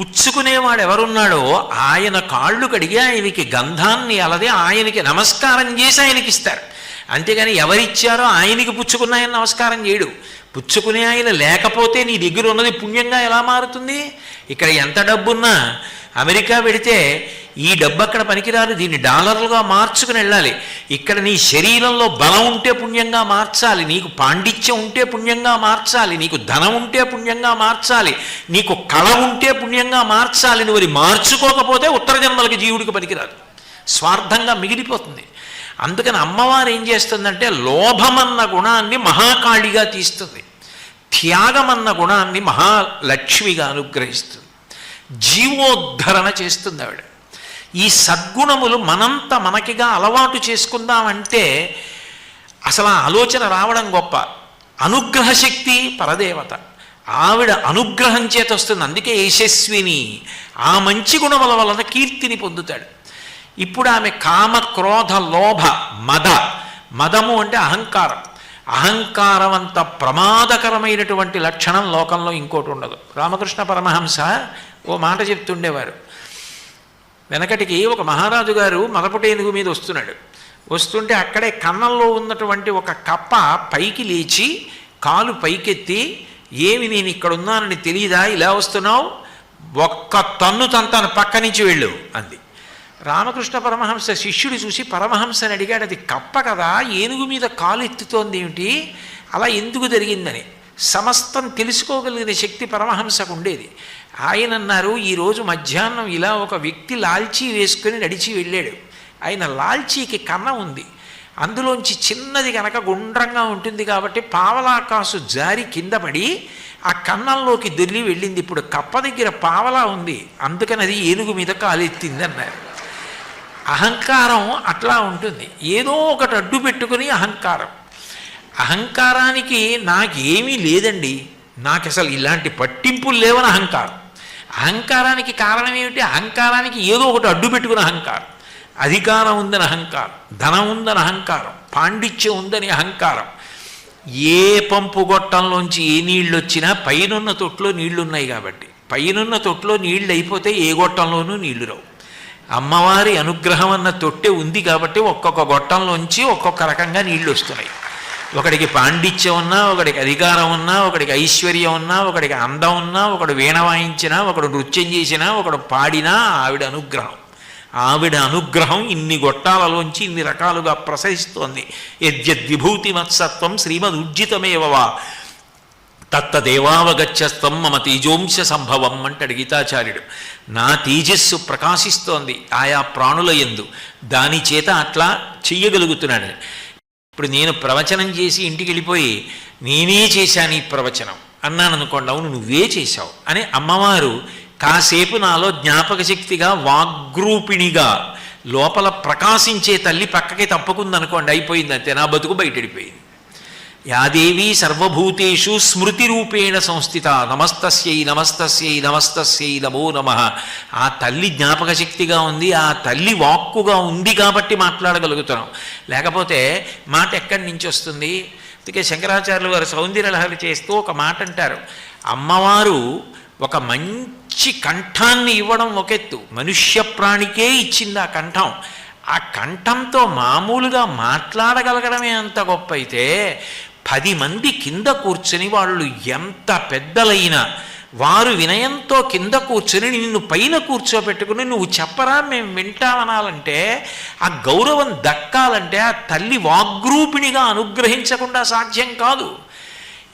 పుచ్చుకునేవాడు ఎవరున్నాడో ఆయన కాళ్ళు కడిగి ఆయనకి గంధాన్ని అలది ఆయనకి నమస్కారం చేసి ఆయనకి ఇస్తారు అంతేగాని ఎవరిచ్చారో ఆయనకి పుచ్చుకున్న ఆయన నమస్కారం చేయడు. పుచ్చుకునే ఆయన లేకపోతే నీ దగ్గర ఉన్నది పుణ్యంగా ఎలా మారుతుంది? ఇక్కడ ఎంత డబ్బున్నా అమెరికా పెడితే ఈ డబ్బు అక్కడ పనికిరాదు. దీన్ని డాలర్లుగా మార్చుకుని వెళ్ళాలి. ఇక్కడ నీ శరీరంలో బలం ఉంటే పుణ్యంగా మార్చాలి. నీకు పాండిత్యం ఉంటే పుణ్యంగా మార్చాలి. నీకు ధనం ఉంటే పుణ్యంగా మార్చాలి. నీకు కళ ఉంటే పుణ్యంగా మార్చాలి. నువ్వు అది మార్చుకోకపోతే ఉత్తర జన్మలకి జీవుడికి పనికిరాదు. స్వార్థంగా మిగిలిపోతుంది. అందుకని అమ్మవారు ఏం చేస్తుందంటే లోభమన్న గుణాన్ని మహాకాళిగా తీస్తుంది. త్యాగమన్న గుణాన్ని మహాలక్ష్మిగా అనుగ్రహిస్తుంది. జీవోద్ధరణ చేస్తుంది ఆవిడ. ఈ సద్గుణములు మనంత మనకిగా అలవాటు చేసుకుందామంటే అసలు ఆ ఆలోచన రావడం గొప్ప. అనుగ్రహ శక్తి పరదేవత. ఆవిడ అనుగ్రహం చేత వస్తుంది అందుకే యశస్విని ఆ మంచి గుణముల వలన కీర్తిని పొందుతాడు. ఇప్పుడు ఆమె కామ క్రోధ లోభ మద. మదము అంటే అహంకారం. అహంకారం అంత ప్రమాదకరమైనటువంటి లక్షణం లోకంలో ఇంకోటి ఉండదు. రామకృష్ణ పరమహంస ఓ మాట చెప్తుండేవారు. వెనకటికి ఒక మహారాజు గారు మదపటేనుగు మీద వస్తున్నాడు? వస్తుంటే అక్కడే కన్నంలో ఉన్నటువంటి ఒక కప్ప పైకి లేచి కాలు పైకెత్తి ఏమి నేను ఇక్కడ ఉన్నానని తెలియదా ఇలా వస్తున్నావు? ఒక్క తన్ను తంతాను పక్క నుంచి వెళ్ళు అంది. రామకృష్ణ పరమహంస శిష్యుడు చూసి పరమహంసని అడిగాడు అది కప్ప కదా ఏనుగు మీద కాలు ఎత్తుతోంది ఏమిటి? అలా ఎందుకు జరిగిందని. సమస్తం తెలుసుకోగలిగిన శక్తి పరమహంసకు ఉండేది. ఆయన అన్నారు ఈరోజు మధ్యాహ్నం ఇలా ఒక వ్యక్తి లాల్చీ వేసుకొని నడిచి వెళ్ళాడు. ఆయన లాల్చీకి కన్న ఉంది. అందులోంచి చిన్నది కనుక గుండ్రంగా ఉంటుంది కాబట్టి పావలాకాసు జారి కింద పడి ఆ కన్నంలోకి దొల్లి వెళ్ళింది. ఇప్పుడు కప్ప దగ్గర పావలా ఉంది. అందుకని అది ఏనుగు మీద కాలెత్తింది అన్నారు. అహంకారం అట్లా ఉంటుంది. ఏదో ఒకటి అడ్డు పెట్టుకుని అహంకారం. అహంకారానికి నాకేమీ లేదండి. నాకు అసలు ఇలాంటి పట్టింపులు లేవని అహంకారం. అహంకారానికి కారణం ఏమిటి? అహంకారానికి ఏదో ఒకటి అడ్డు పెట్టుకుని అహంకారం. అధికారం ఉందని అహంకారం. ధనం ఉందని అహంకారం. పాండిత్యం ఉందని అహంకారం. ఏ పంపు గొట్టంలోంచి ఏ నీళ్ళు వచ్చినా పైనున్న తొట్లో నీళ్ళున్నాయి కాబట్టి. పైనున్న తొట్లో నీళ్ళు అయిపోతే ఏ గొట్టంలోనూ నీళ్ళు రావు. అమ్మవారి అనుగ్రహం అన్న తొట్టె ఉంది కాబట్టి ఒక్కొక్క గొట్టంలోంచి ఒక్కొక్క రకంగా నీళ్ళు వస్తున్నాయి. ఒకడికి పాండిత్యం ఉన్నా ఒకడికి అధికారం ఉన్నా ఒకడికి ఐశ్వర్యం ఉన్నా ఒకడికి అందం ఉన్నా ఒకడు వీణ వాయించినా ఒకడు నృత్యం చేసినా ఒకడు పాడినా ఆవిడ అనుగ్రహం. ఆవిడ అనుగ్రహం ఇన్ని గొట్టాలలోంచి ఇన్ని రకాలుగా ప్రసరిస్తోంది. యద్యద్విభూతి మత్సత్వం శ్రీమద్ ఉజ్జితమేవవా తత్తదేవావగచ్చస్తం మమ తేజోంశ సంభవం అంటాడు గీతాచార్యుడు. నా తేజస్సు ప్రకాశిస్తోంది ఆయా ప్రాణుల ఎందు దాని చేత అట్లా చెయ్యగలుగుతున్నాడు. ఇప్పుడు నేను ప్రవచనం చేసి ఇంటికి వెళ్ళిపోయి నేనే చేశాను ఈ ప్రవచనం. అన్నాను అనుకోండి అవును నువ్వే చేశావు. అని అమ్మవారు కాసేపు నాలో జ్ఞాపక శక్తిగా వాగ్రూపిణిగా లోపల ప్రకాశించే తల్లి పక్కకి తప్పుకుందనుకోండి అయిపోయింది అంతే. నా బతుకు బయటడిపోయింది. యాదేవి సర్వభూతేషు స్మృతి రూపేణ సంస్థిత నమస్తస్యై నమస్తస్యై నమస్తస్యై నమో నమ. ఆ తల్లి జ్ఞాపక శక్తిగా ఉంది ఆ తల్లి వాక్కుగా ఉంది కాబట్టి మాట్లాడగలుగుతున్నాం. లేకపోతే మాట ఎక్కడి నుంచి వస్తుంది? అందుకే శంకరాచార్యులు వారు సౌందర్యలహరి చేస్తూ ఒక మాట అంటారు. అమ్మవారు ఒక మంచి కంఠాన్ని ఇవ్వడం ఒకెత్తు మనుష్య ప్రాణికే ఇచ్చింది ఆ కంఠం. ఆ కంఠంతో మామూలుగా మాట్లాడగలగడమే అంత గొప్ప అయితే పది మంది కింద కూర్చొని వాళ్ళు ఎంత పెద్దలైనా వారు వినయంతో కింద కూర్చొని నిన్ను పైన కూర్చోబెట్టుకుని నువ్వు చెప్పరా మేము వింటామనాలంటే ఆ గౌరవం దక్కాలంటే ఆ తల్లి వాగ్రూపిణిగా అనుగ్రహించకుండా సాధ్యం కాదు.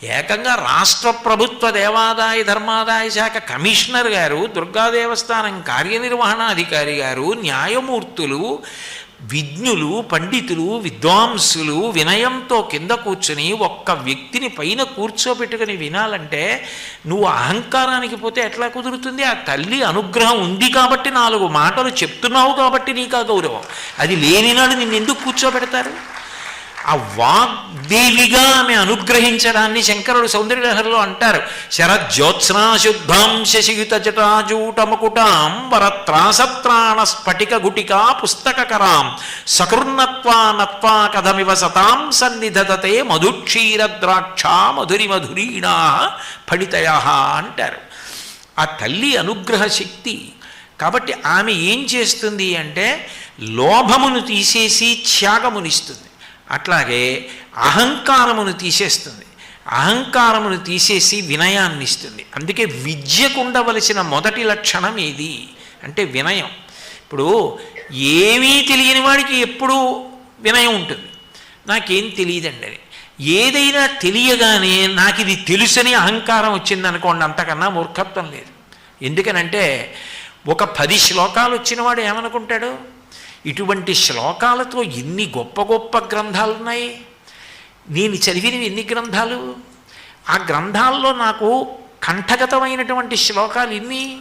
ఏకంగా రాష్ట్ర ప్రభుత్వ దేవాదాయ ధర్మాదాయ శాఖ కమిషనర్ గారు దుర్గా దేవస్థానం కార్యనిర్వహణాధికారి గారు న్యాయమూర్తులు విజ్ఞులు పండితులు విద్వాంసులు వినయంతో కింద కూర్చుని ఒక్క వ్యక్తిని పైన కూర్చోబెట్టుకుని వినాలంటే నువ్వు అహంకారానికి పోతే ఎట్లా కుదురుతుంది? ఆ తల్లి అనుగ్రహం ఉంది కాబట్టి నాలుగు మాటలు చెప్తున్నావు కాబట్టి నీకు ఆ గౌరవం. అది లేనినాడు నిన్ను ఎందుకు కూర్చోబెడతారు? ఆ వాగ్దేవిగా ఆమె అనుగ్రహించడాన్ని శంకరుడు సౌందర్యలహరిలో అంటారు. శరజ్యోత్స్నాశుద్ధాం శశియుత జటాజూటముకుటాం వరత్రాసత్రాణ స్ఫటిక గుటికా పుస్తకరాం సకృన్నత్వా నత్వా కథమివ సతాం సన్నిధతతే మధుక్షీర ద్రాక్ష మధురి మధురీణా ఫణితయ అంటారు. ఆ తల్లి అనుగ్రహ శక్తి కాబట్టి ఆమె ఏం చేస్తుంది అంటే లోభమును తీసేసి త్యాగమునిస్తుంది. అట్లాగే అహంకారమును తీసేస్తుంది. అహంకారమును తీసేసి వినయాన్ని ఇస్తుంది అందుకే విద్యకు ఉండవలసిన మొదటి లక్షణం ఏది? అంటే వినయం. ఇప్పుడు ఏమీ తెలియని వాడికి ఎప్పుడూ వినయం ఉంటుంది. నాకేం తెలియదండి అది. ఏదైనా తెలియగానే నాకు ఇది తెలుసని అహంకారం వచ్చిందనుకోండి అంతకన్నా మూర్ఖత్వం లేదు. ఎందుకనంటే ఒక పది శ్లోకాలు వచ్చినవాడు ఏమనుకుంటాడు? ఇటువంటి శ్లోకాలతో ఎన్ని గొప్ప గొప్ప గ్రంథాలు ఉన్నాయి నేను చదివినవి ఎన్ని గ్రంథాలు? ఆ గ్రంథాల్లో నాకు కంఠగతమైనటువంటి శ్లోకాలు ఎన్ని?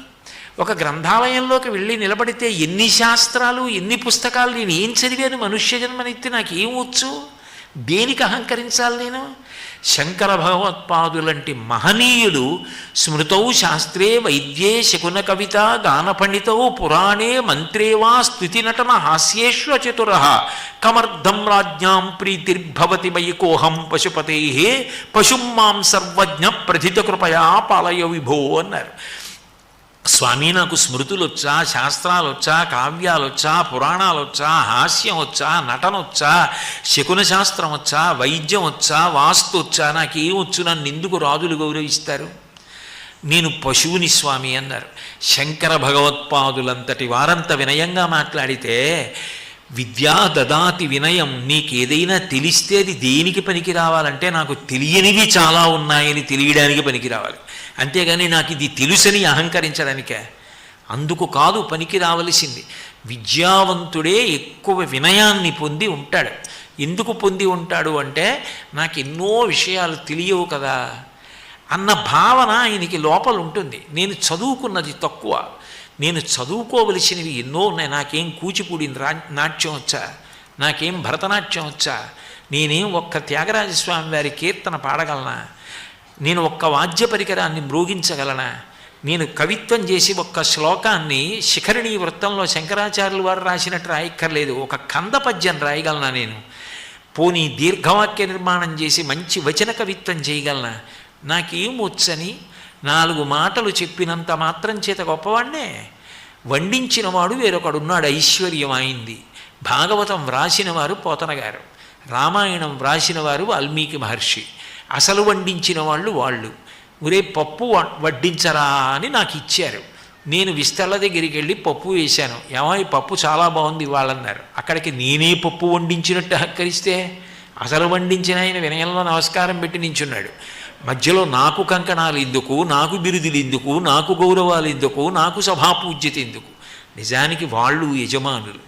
ఒక గ్రంథాలయంలోకి వెళ్ళి నిలబడితే ఎన్ని శాస్త్రాలు ఎన్ని పుస్తకాలు నేను ఏం చదివాను? మనుష్య జన్మనెత్తి నాకు ఏం వచ్చు దేనికి అహంకరించాలి నేను? శంకర భగవత్పాదులంటి మహనీయులు స్మృతౌ శాస్త్రే వైద్యే శకున కవిత గానపండితౌ పురాణే మంత్రే వా స్థుతి నటన హాస్యేష్వ చతుర. కమర్థం రాజ్ఞాం ప్రీతిర్భవతి కోహం పశుపతే. పశుం మాం సర్వజ్ఞ ప్రథిత కృపయా పాలయ విభో అన్నారు. స్వామి నాకు స్మృతులు వచ్చా శాస్త్రాలు వచ్చా కావ్యాలు వచ్చా పురాణాలు వచ్చా హాస్యం వచ్చా నటన వచ్చా శకున శాస్త్రం వచ్చా వైద్యం వచ్చా వాస్తు వచ్చా నాకేం వచ్చు నన్ను ఎందుకు రాజులు గౌరవిస్తారు? నేను పశువుని స్వామి అన్నారు. శంకర భగవత్పాదులంతటి వారంత వినయంగా మాట్లాడితే విద్యా దదాతి వినయం నీకేదైనా తెలిస్తే అది దేనికి పనికి రావాలంటే నాకు తెలియనివి చాలా ఉన్నాయని తెలియడానికి పనికి రావాలి. అంతేగాని నాకు ఇది తెలుసని అహంకరించడానికే. అందుకు కాదు పనికి రావలసింది. విద్యావంతుడే ఎక్కువ వినయాన్ని పొంది ఉంటాడు. ఎందుకు పొంది ఉంటాడు అంటే నాకు ఎన్నో విషయాలు తెలియవు కదా. అన్న భావన ఆయనకి లోపల ఉంటుంది నేను చదువుకున్నది తక్కువ. నేను చదువుకోవలసినవి ఎన్నో ఉన్నాయి. నాకేం కూచిపూడి రా నాట్యం వచ్చా? నాకేం భరతనాట్యం వచ్చా? నేనేం ఒక్క త్యాగరాజస్వామి వారి కీర్తన పాడగలనా? నేను ఒక్క వాద్య పరికరాన్ని మ్రోగించగలనా? నేను కవిత్వం చేసి ఒక్క శ్లోకాన్ని శిఖరిణీ వృత్తంలో శంకరాచార్యులు వారు రాసినట్టు రాయక్కర్లేదు. ఒక కంద పద్యం రాయగలనా నేను? పోనీ దీర్ఘవాక్య నిర్మాణం చేసి మంచి వచన కవిత్వం చేయగలనా? నాకేం వచ్చని? నాలుగు మాటలు చెప్పినంత మాత్రం చేత గొప్పవాడినే వండించినవాడు వేరొకడున్నాడు ఐశ్వర్యం అయింది భాగవతం వ్రాసిన వారు రామాయణం వ్రాసిన వారు వాల్మీకి మహర్షి. అసలు వండించిన వాళ్ళు వాళ్ళు. ఒరే పప్పు వడ్డించరా అని నాకు ఇచ్చారు. నేను విస్తళ్ళ దగ్గరికి వెళ్ళి పప్పు వేశాను. ఏమో ఈ పప్పు చాలా బాగుంది వాళ్ళన్నారు అక్కడికి నేనే పప్పు వండించినట్టు హక్కరిస్తే అసలు వండించిన ఆయన వినయంలో నమస్కారం పెట్టి నించున్నాడు. మధ్యలో నాకు కంకణాలు ఎందుకు నాకు బిరుదులు ఎందుకు నాకు గౌరవాలు ఎందుకు నాకు సభాపూజ్యత ఎందుకు నిజానికి వాళ్ళు యజమానులు.